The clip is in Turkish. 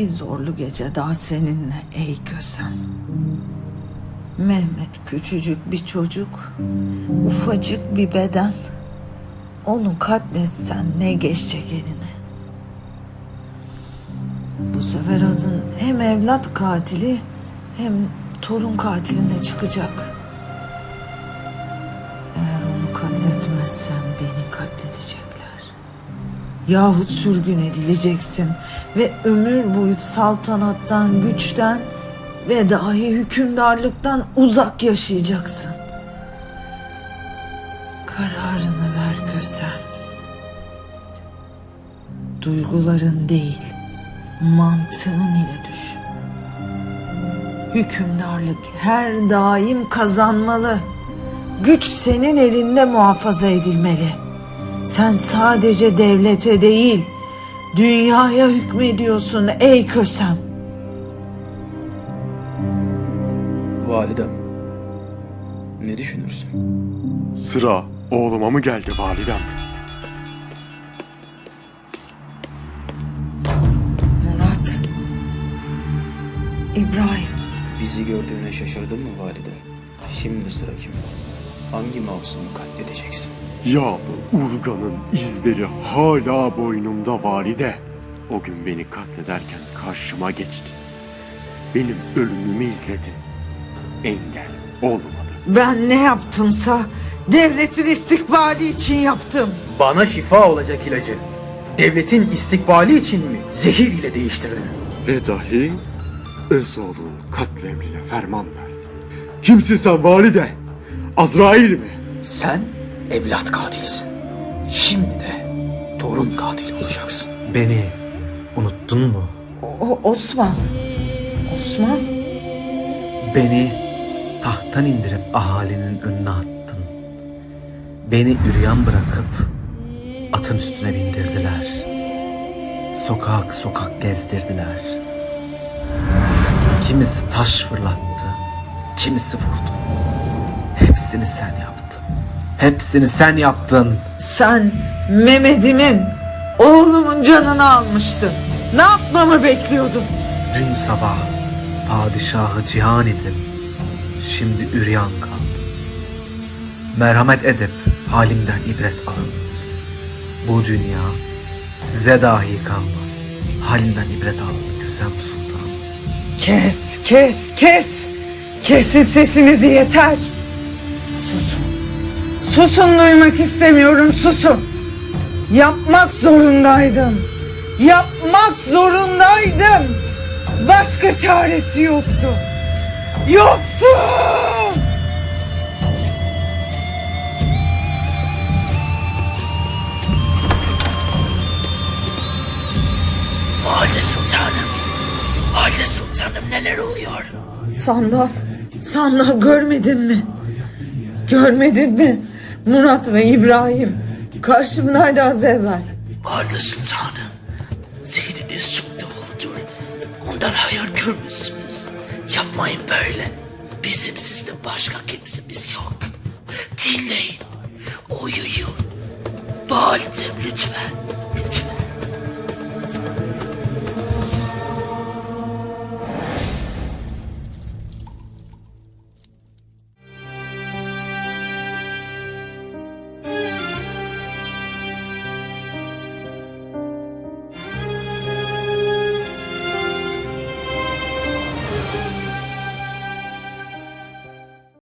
Bir zorlu gece daha seninle ey Kösem. Mehmet küçücük bir çocuk, ufacık bir beden. Onu katletsen ne geçecek eline? Bu sefer adın hem evlat katili hem torun katiline çıkacak. Eğer onu katletmezsen beni katledecekler. Yahut sürgün edileceksin ve ömür boyu saltanattan, güçten ve dahi hükümdarlıktan uzak yaşayacaksın. Kararını ver Kösem. Duyguların değil, mantığın ile düşün. Hükümdarlık her daim kazanmalı. Güç senin elinde muhafaza edilmeli. Sen sadece devlete değil, dünyaya hükmediyorsun ey Kösem. Validem. Ne düşünürsün? Sıra oğluma mı geldi validem? Murat, İbrahim, Bizi gördüğüne şaşırdın mı valide? Şimdi sıra kimde? Hangi masumu katledeceksin? Yağlı urganın izleri hala boynumda valide. O gün beni katlederken karşıma geçti. Benim ölümümü izledin. Engel olmadı. ben ne yaptımsa devletin istikbali için yaptım. Bana şifa olacak ilacı. Devletin istikbali için mi zehir ile değiştirdin? Ve dahi öz oğlunun katlemine ferman verdi. Kimsin sen valide? Azrail mi? Sen evlat katilisin. Şimdi de torun katili olacaksın. Beni unuttun mu? O, Osman, Osman, Beni tahttan indirip ahalinin önüne attın. Beni üryan bırakıp atın üstüne bindirdiler. Sokak sokak gezdirdiler. Kimisi taş fırlattı, kimisi vurdu. Hepsini sen yaptın. Hepsini sen yaptın. sen Mehmet'imin, oğlumun canını almıştın. Ne yapmamı bekliyordun? Dün sabah padişahı cihan idim. Şimdi üryan kaldım. Merhamet edip halimden ibret alın. Bu dünya size dahi kalmaz. Halimden ibret alın Kösem Sultan. Kes, kes, kes. Kesin sesinizi yeter. Susun. Susun duymak istemiyorum, susun. Yapmak zorundaydım. Yapmak zorundaydım. Başka çaresi yoktu. Yoktu. Valide Sultanım. Valide Sultanım neler oluyor? Sandal, sandal görmedin mi? Görmedin mi? Murat ve İbrahim karşımdaydı az evvel. Valide Sultanım. Zihniniz çok doludur. Ondan hayal görmüşsünüz. Yapmayın böyle. Bizim sizden başka kimsemiz yok. Dinleyin. Uyuyun. Validem lütfen.